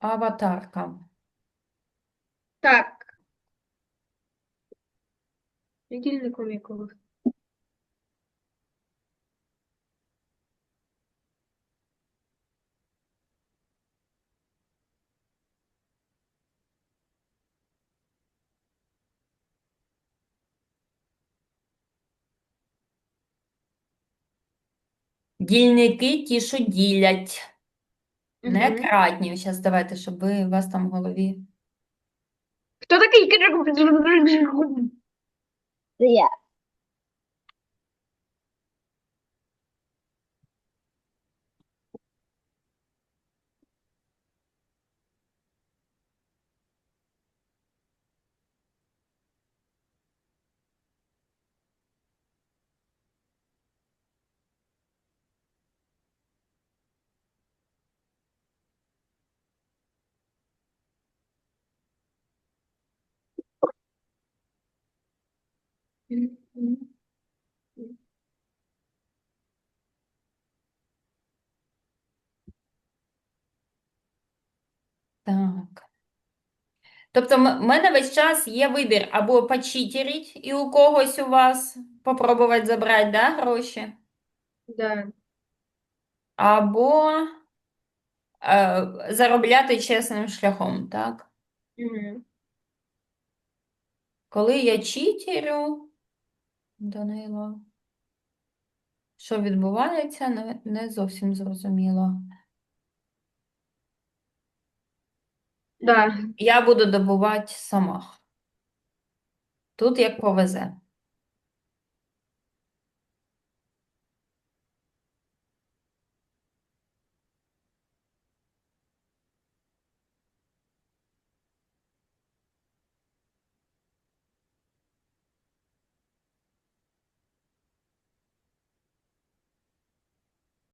Аватарка. Так. Дільником якогось. Дільники ті, що ділять. Не Мгм. кратні. Зараз давайте, щоб ви, у вас там в голові. Хто такий? Це я. Так. Тобто, в мене весь час є вибір або почитерить і у когось у вас попробувати забрати, да, гроші, Да. або е, заробляти чесним шляхом, так? Мгм. Коли я читерю, Данило, що відбувається, не, не зовсім зрозуміло. Да. Я буду добувати сама. Тут як повезе.